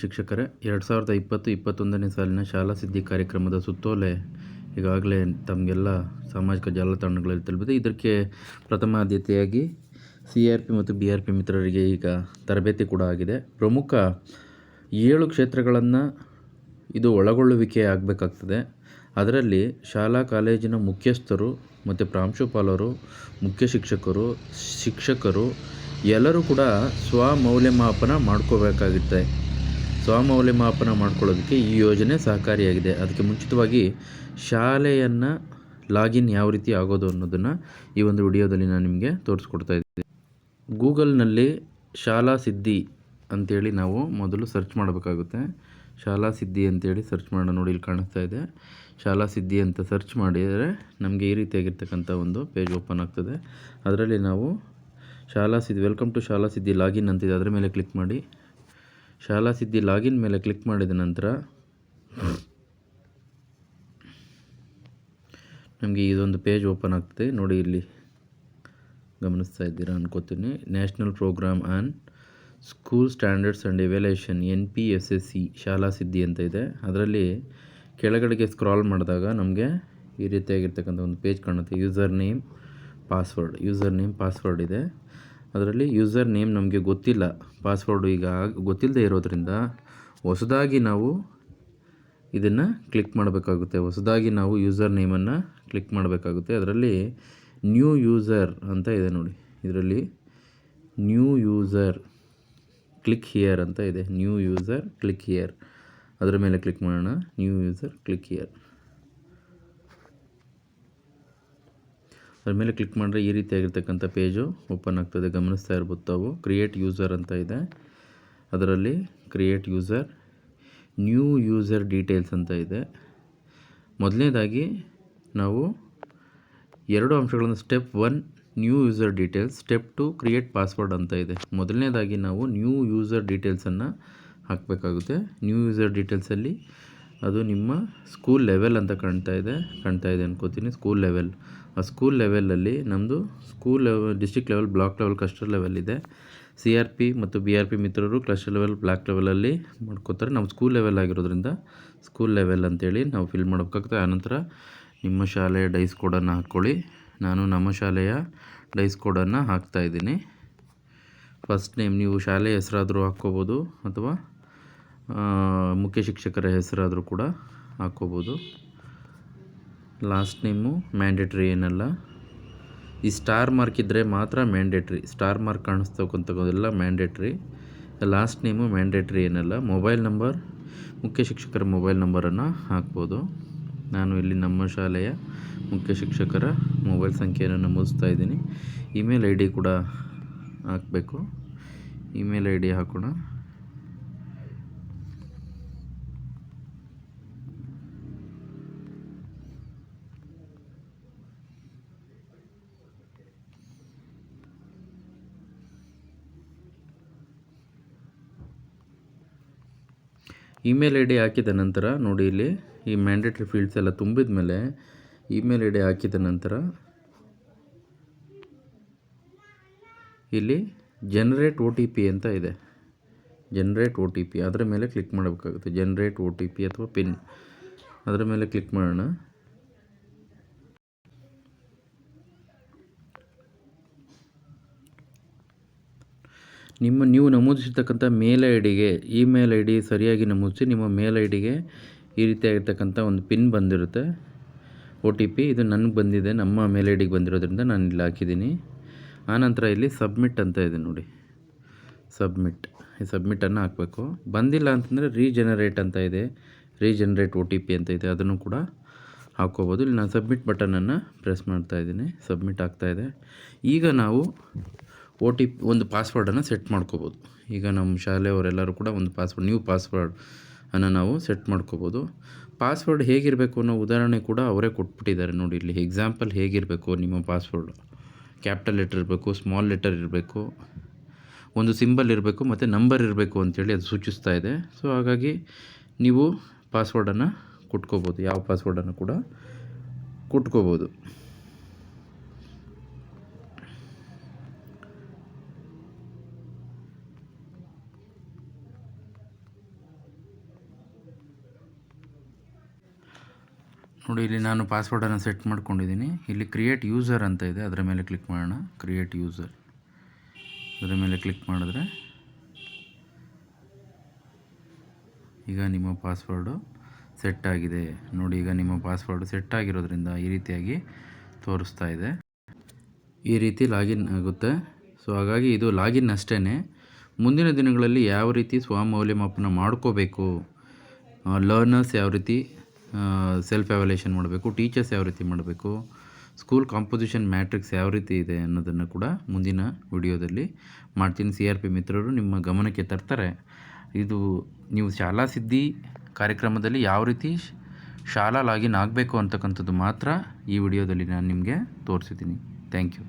ಶಿಕ್ಷಕರೇ, ಎರಡು ಸಾವಿರದ ಇಪ್ಪತ್ತು, ಇಪ್ಪತ್ತೊಂದನೇ ಸಾಲಿನ ಶಾಲಾ ಸಿದ್ಧಿ ಕಾರ್ಯಕ್ರಮದ ಸುತ್ತೋಲೆ ಈಗಾಗಲೇ ತಮಗೆಲ್ಲ ಸಾಮಾಜಿಕ ಜಾಲತಾಣಗಳಲ್ಲಿ ತಲುಪಿದೆ. ಇದಕ್ಕೆ ಪ್ರಥಮ ಆದ್ಯತೆಯಾಗಿ ಸಿ ಆರ್ ಪಿ ಮತ್ತು ಬಿ ಆರ್ ಪಿ ಮಿತ್ರರಿಗೆ ಈಗ ತರಬೇತಿ ಕೂಡ ಆಗಿದೆ. ಪ್ರಮುಖ ಏಳು ಕ್ಷೇತ್ರಗಳನ್ನು ಇದು ಒಳಗೊಳ್ಳುವಿಕೆ ಆಗಬೇಕಾಗ್ತದೆ. ಅದರಲ್ಲಿ ಶಾಲಾ ಕಾಲೇಜಿನ ಮುಖ್ಯಸ್ಥರು ಮತ್ತು ಪ್ರಾಂಶುಪಾಲರು, ಮುಖ್ಯ ಶಿಕ್ಷಕರು ಶಿಕ್ಷಕರು ಎಲ್ಲರೂ ಕೂಡ ಸ್ವಮೌಲ್ಯಮಾಪನ ಮಾಡ್ಕೋಬೇಕಾಗುತ್ತೆ. ಸ್ವಮೌಲ್ಯಮಾಪನ ಮಾಡ್ಕೊಳ್ಳೋದಕ್ಕೆ ಈ ಯೋಜನೆ ಸಹಕಾರಿಯಾಗಿದೆ. ಅದಕ್ಕೆ ಮುಂಚಿತವಾಗಿ ಶಾಲೆಯನ್ನು ಲಾಗಿನ್ ಯಾವ ರೀತಿ ಆಗೋದು ಅನ್ನೋದನ್ನು ಈ ಒಂದು ವಿಡಿಯೋದಲ್ಲಿ ನಾನು ನಿಮಗೆ ತೋರಿಸ್ಕೊಡ್ತಾ ಇದ್ದೀನಿ. ಗೂಗಲ್ನಲ್ಲಿ ಶಾಲಾ ಸಿದ್ಧಿ ಅಂತೇಳಿ ನಾವು ಮೊದಲು ಸರ್ಚ್ ಮಾಡಬೇಕಾಗುತ್ತೆ. ಶಾಲಾ ಸಿದ್ಧಿ ಅಂತೇಳಿ ಸರ್ಚ್ ಮಾಡೋಣ ನೋಡಿ ಇಲ್ಲಿ ಕಾಣಿಸ್ತಾ ಇದೆ. ಶಾಲಾ ಸಿದ್ಧಿ ಅಂತ ಸರ್ಚ್ ಮಾಡಿದರೆ ನಮಗೆ ಈ ರೀತಿಯಾಗಿರ್ತಕ್ಕಂಥ ಒಂದು ಪೇಜ್ ಓಪನ್ ಆಗ್ತದೆ. ಅದರಲ್ಲಿ ನಾವು ಶಾಲಾ ಸಿದ್ಧಿ, ವೆಲ್ಕಮ್ ಟು ಶಾಲಾ ಸಿದ್ಧಿ ಲಾಗಿನ್ ಅಂತಿದೆ. ಅದರ ಮೇಲೆ ಕ್ಲಿಕ್ ಮಾಡಿ. ಶಾಲಾ ಸಿದ್ಧಿ ಲಾಗಿನ್ ಮೇಲೆ ಕ್ಲಿಕ್ ಮಾಡಿದ ನಂತರ ನಮಗೆ ಇದೊಂದು ಪೇಜ್ ಓಪನ್ ಆಗ್ತದೆ. ನೋಡಿ ಇಲ್ಲಿ ಗಮನಿಸ್ತಾ ಇದ್ದೀರಾ ಅನ್ಕೋತೀನಿ. National programme and school standards and evaluation N P S S C, Shala Siddhi ಅಂತ ಇದೆ. ಅದರಲ್ಲಿ ಕೆಳಗಡೆಗೆ ಸ್ಕ್ರಾಲ್ ಮಾಡಿದಾಗ ನಮಗೆ ಈ ರೀತಿಯಾಗಿರ್ತಕ್ಕಂಥ ಒಂದು ಪೇಜ್ ಕಾಣುತ್ತೆ. User name, password. User name, password ಇದೆ. ಅದರಲ್ಲಿ ಯೂಸರ್ ನೇಮ್ ನಮಗೆ ಗೊತ್ತಿಲ್ಲ ಪಾಸ್ವರ್ಡು ಈಗ ಗೊತ್ತಿಲ್ಲದೆ ಇರೋದರಿಂದ ಹೊಸದಾಗಿ ನಾವು ಇದನ್ನು ಕ್ಲಿಕ್ ಮಾಡಬೇಕಾಗುತ್ತೆ. ಹೊಸದಾಗಿ ನಾವು ಯೂಸರ್ ನೇಮನ್ನು ಕ್ಲಿಕ್ ಮಾಡಬೇಕಾಗುತ್ತೆ. ಅದರಲ್ಲಿ ನ್ಯೂ ಯೂಸರ್ ಅಂತ ಇದೆ ನೋಡಿ. ಇದರಲ್ಲಿ ನ್ಯೂ ಯೂಸರ್ ಕ್ಲಿಕ್ ಹಿಯರ್ ಅಂತ ಇದೆ. ನ್ಯೂ ಯೂಸರ್ ಕ್ಲಿಕ್ ಹಿಯರ್ ಅದರ ಮೇಲೆ ಕ್ಲಿಕ್ ಮಾಡೋಣ. ನ್ಯೂ ಯೂಸರ್ ಕ್ಲಿಕ್ ಹಿಯರ್ ಅದ್ರ ಮೇಲೆ ಕ್ಲಿಕ್ ಮಾಡಿದ್ರೆ ಈ ರೀತಿಯಾಗಿರ್ತಕ್ಕಂಥ ಪೇಜು ಓಪನ್ ಆಗ್ತದೆ. ಗಮನಿಸ್ತಾ ಇರ್ಬೋದು ತಾವು. ಕ್ರಿಯೇಟ್ ಯೂಸರ್ ಅಂತ ಇದೆ. ಅದರಲ್ಲಿ create user new user details ಅಂತ ಇದೆ. ಮೊದಲನೇದಾಗಿ ನಾವು ಎರಡು ಅಂಶಗಳನ್ನು step one new user details step two create password ಅಂತ ಇದೆ. ಮೊದಲನೇದಾಗಿ ನಾವು ನ್ಯೂ ಯೂಸರ್ ಡೀಟೇಲ್ಸನ್ನು ಹಾಕಬೇಕಾಗುತ್ತೆ. ನ್ಯೂ ಯೂಸರ್ ಡೀಟೇಲ್ಸಲ್ಲಿ ಅದು ನಿಮ್ಮ ಸ್ಕೂಲ್ ಲೆವೆಲ್ ಅಂತ ಕಾಣ್ತಾ ಇದೆ ಕಾಣ್ತಾ ಇದೆ ಅನ್ಕೋತೀನಿ ಸ್ಕೂಲ್ ಲೆವೆಲ್ ಆ ಸ್ಕೂಲ್ ಲೆವೆಲಲ್ಲಿ ನಮ್ಮದು school level district level block level cluster level ಇದೆ. ಸಿ ಆರ್ ಪಿ ಮತ್ತು ಬಿ ಆರ್ ಪಿ ಮಿತ್ರರು ಕ್ಲಸ್ಟರ್ ಲೆವೆಲ್ ಬ್ಲಾಕ್ ಲೆವೆಲಲ್ಲಿ ಮಾಡ್ಕೋತಾರೆ. ನಮ್ಮ ಸ್ಕೂಲ್ ಲೆವೆಲ್ ಆಗಿರೋದ್ರಿಂದ ಸ್ಕೂಲ್ ಲೆವೆಲ್ ಅಂತೇಳಿ ನಾವು ಫಿಲ್ ಮಾಡಬೇಕಾಗುತ್ತೆ. ಆನಂತರ ನಿಮ್ಮ ಶಾಲೆಯ ಡೈಸ್ ಕೋಡನ್ನು ಹಾಕ್ಕೊಳ್ಳಿ ನಾನು ನಮ್ಮ ಶಾಲೆಯ ಡೈಸ್ ಕೋಡನ್ನು ಹಾಕ್ತಾಯಿದ್ದೀನಿ ಫಸ್ಟ್ ನೇಮ್ ನೀವು ಶಾಲೆಯ ಹೆಸರಾದರೂ ಹಾಕ್ಕೋಬೋದು ಅಥವಾ ಮುಖ್ಯ ಶಿಕ್ಷಕರ ಹೆಸರಾದರೂ ಕೂಡ ಹಾಕ್ಕೋಬೋದು ಲಾಸ್ಟ್ ನೇಮು ಮ್ಯಾಂಡೇಟ್ರಿ ಏನಲ್ಲ? ಈ ಸ್ಟಾರ್ ಮಾರ್ಕ್ ಇದ್ದರೆ ಮಾತ್ರ ಮ್ಯಾಂಡೇಟ್ರಿ. ಸ್ಟಾರ್ ಮಾರ್ಕ್ ಕಾಣಿಸ್ತಕ್ಕಂಥದ್ದೆಲ್ಲ ಮ್ಯಾಂಡೇಟ್ರಿ. ಲಾಸ್ಟ್ ನೇಮು ಮ್ಯಾಂಡೇಟ್ರಿ ಏನಲ್ಲ? ಮೊಬೈಲ್ ನಂಬರ್, ಮುಖ್ಯ ಶಿಕ್ಷಕರ ಮೊಬೈಲ್ ನಂಬರನ್ನು ಹಾಕ್ಬೋದು. ನಾನು ಇಲ್ಲಿ ನಮ್ಮ ಶಾಲೆಯ ಮುಖ್ಯ ಶಿಕ್ಷಕರ ಮೊಬೈಲ್ ಸಂಖ್ಯೆಯನ್ನು ನಮೂದಿಸ್ತಾ ಇದ್ದೀನಿ. ಇಮೇಲ್ ಐ ಕೂಡ ಹಾಕಬೇಕು. ಇಮೇಲ್ ಐ ಡಿ ಹಾಕೋಣ. ಇಮೇಲ್ ಐ ಡಿ ಹಾಕಿದ ನಂತರ ನೋಡಿ ಇಲ್ಲಿ ಈ ಮ್ಯಾಂಡೇಟ್ರಿ ಫೀಲ್ಡ್ಸ್ ಎಲ್ಲ ತುಂಬಿದ ಮೇಲೆ ಇಮೇಲ್ ಐ ಡಿ ಹಾಕಿದ ನಂತರ ಇಲ್ಲಿ ಜನ್ರೇಟ್ ಒ ಟಿ ಪಿ ಅಂತ ಇದೆ. ಜನ್ರೇಟ್ ಒ ಟಿ ಪಿ ಅದರ ಮೇಲೆ ಕ್ಲಿಕ್ ಮಾಡಬೇಕಾಗುತ್ತೆ. ಜನ್ರೇಟ್ ಒ ಟಿ ಪಿ ಅಥವಾ ಪಿನ್ ಅದರ ಮೇಲೆ ಕ್ಲಿಕ್ ಮಾಡೋಣ. ನಿಮ್ಮ, ನೀವು ನಮೂದಿಸಿರ್ತಕ್ಕಂಥ ಮೇಲ್ ಐ ಡಿಗೆ ಇಮೇಲ್ ಐ ಡಿ ಸರಿಯಾಗಿ ನಮೂದಿಸಿ ನಿಮ್ಮ ಮೇಲ್ ಐ ಡಿಗೆ ಈ ರೀತಿಯಾಗಿರ್ತಕ್ಕಂಥ ಒಂದು ಪಿನ್ ಬಂದಿರುತ್ತೆ. ಒ ಟಿ ಪಿ ಇದು ನನಗೆ ಬಂದಿದೆ, ನಮ್ಮ ಮೇಲ್ ಐ ಡಿಗೆ ಬಂದಿರೋದ್ರಿಂದ ನಾನು ಇಲ್ಲಿ ಹಾಕಿದ್ದೀನಿ. ಆನಂತರ ಇಲ್ಲಿ ಸಬ್ಮಿಟ್ ಅಂತ ಇದೆ ನೋಡಿ. ಸಬ್ಮಿಟ್. ಈ ಸಬ್ಮಿಟನ್ನು ಹಾಕಬೇಕು. ಬಂದಿಲ್ಲ ಅಂತಂದರೆ ರೀಜನರೇಟ್ ಅಂತ ಇದೆ. ರೀಜನರೇಟ್ ಒ ಟಿ ಪಿ ಅಂತ ಇದೆ, ಅದನ್ನು ಕೂಡ ಹಾಕ್ಕೋಬೋದು ಇಲ್ಲಿ ನಾನು ಸಬ್ಮಿಟ್ ಬಟನನ್ನು ಪ್ರೆಸ್ ಮಾಡ್ತಾ ಇದ್ದೀನಿ. ಸಬ್ಮಿಟ್ ಆಗ್ತಾಯಿದೆ ಈಗ ನಾವು ಒ ಟಿ ಪಿ ಒಂದು ಪಾಸ್ವರ್ಡನ್ನು ಸೆಟ್ ಮಾಡ್ಕೋಬೋದು. ಈಗ ನಮ್ಮ ಶಾಲೆಯವರೆಲ್ಲರೂ ಕೂಡ ಒಂದು ಪಾಸ್ವರ್ಡ್, ನ್ಯೂ ಪಾಸ್ವರ್ಡ್ ಅನ್ನು ನಾವು ಸೆಟ್ ಮಾಡ್ಕೋಬೋದು. ಪಾಸ್ವರ್ಡ್ ಹೇಗಿರಬೇಕು ಅನ್ನೋ ಉದಾಹರಣೆ ಕೂಡ ಅವರೇ ಕೊಟ್ಬಿಟ್ಟಿದ್ದಾರೆ ನೋಡಿ ಇಲ್ಲಿ. ಎಕ್ಸಾಂಪಲ್ ಹೇಗಿರಬೇಕು? ನಿಮ್ಮ ಪಾಸ್ವರ್ಡ್. ಕ್ಯಾಪಿಟಲ್ ಲೆಟರ್ ಇರಬೇಕು, ಸ್ಮಾಲ್ ಲೆಟರ್ ಇರಬೇಕು, ಒಂದು ಸಿಂಬಲ್ ಇರಬೇಕು, ಮತ್ತು ನಂಬರ್ ಇರಬೇಕು ಅಂತೇಳಿ ಅದು ಸೂಚಿಸ್ತಾ ಇದೆ. ಸೊ, ಹಾಗಾಗಿ ನೀವು ಪಾಸ್ವರ್ಡನ್ನು ಕೊಟ್ಕೋಬೋದು, ಯಾವ ಪಾಸ್ವರ್ಡನ್ನು ಕೂಡ ಕೊಟ್ಕೋಬೋದು. ನೋಡಿ, ಇಲ್ಲಿ ನಾನು ಪಾಸ್ವರ್ಡನ್ನು ಸೆಟ್ ಮಾಡ್ಕೊಂಡಿದ್ದೀನಿ. ಇಲ್ಲಿ ಕ್ರಿಯೇಟ್ ಯೂಸರ್ ಅಂತ ಇದೆ. ಅದರ ಮೇಲೆ ಕ್ಲಿಕ್ ಮಾಡೋಣ. ಕ್ರಿಯೇಟ್ ಯೂಸರ್ ಅದರ ಮೇಲೆ ಕ್ಲಿಕ್ ಮಾಡಿದ್ರೆ ಈಗ ನಿಮ್ಮ ಪಾಸ್ವರ್ಡು ಸೆಟ್ ಆಗಿದೆ. ನೋಡಿ, ಈಗ ನಿಮ್ಮ ಪಾಸ್ವರ್ಡು ಸೆಟ್ ಆಗಿರೋದ್ರಿಂದ ಈ ರೀತಿಯಾಗಿ ತೋರಿಸ್ತಾ ಇದೆ. ಈ ರೀತಿ ಲಾಗಿನ್ ಆಗುತ್ತೆ. ಸೊ ಹಾಗಾಗಿ ಇದು ಲಾಗಿನ್ ಅಷ್ಟೇ ಮುಂದಿನ ದಿನಗಳಲ್ಲಿ ಯಾವ ರೀತಿ ಸ್ವಮೌಲ್ಯಮಾಪನ ಮಾಡ್ಕೋಬೇಕು? ಲರ್ನರ್ಸ್ ಯಾವ ರೀತಿ ಸೆಲ್ಫ್ ಎವ್ಯಾಲ್ಯೂಯೇಷನ್ ಮಾಡಬೇಕು ಟೀಚರ್ಸ್ ಯಾವ ರೀತಿ ಮಾಡಬೇಕು ಸ್ಕೂಲ್ ಕಾಂಪೊಸಿಷನ್ ಮ್ಯಾಟ್ರಿಕ್ಸ್ ಯಾವ ರೀತಿ ಇದೆ ಅನ್ನೋದನ್ನು ಕೂಡ ಮುಂದಿನ ವಿಡಿಯೋದಲ್ಲಿ ಮಾಡ್ತೀನಿ. ಸಿ ಆರ್ ಪಿ ಮಿತ್ರರು ನಿಮ್ಮ ಗಮನಕ್ಕೆ ತರ್ತಾರೆ. ಇದು ನೀವು ಶಾಲಾ ಸಿದ್ಧಿ ಕಾರ್ಯಕ್ರಮದಲ್ಲಿ ಯಾವ ರೀತಿ ಶಾಲಾ ಲಾಗಿನ್ ಆಗಬೇಕು ಅಂತಕ್ಕಂಥದ್ದು ಮಾತ್ರ ಈ ವಿಡಿಯೋದಲ್ಲಿ ನಾನು ನಿಮಗೆ ತೋರಿಸಿದ್ದೀನಿ. Thank you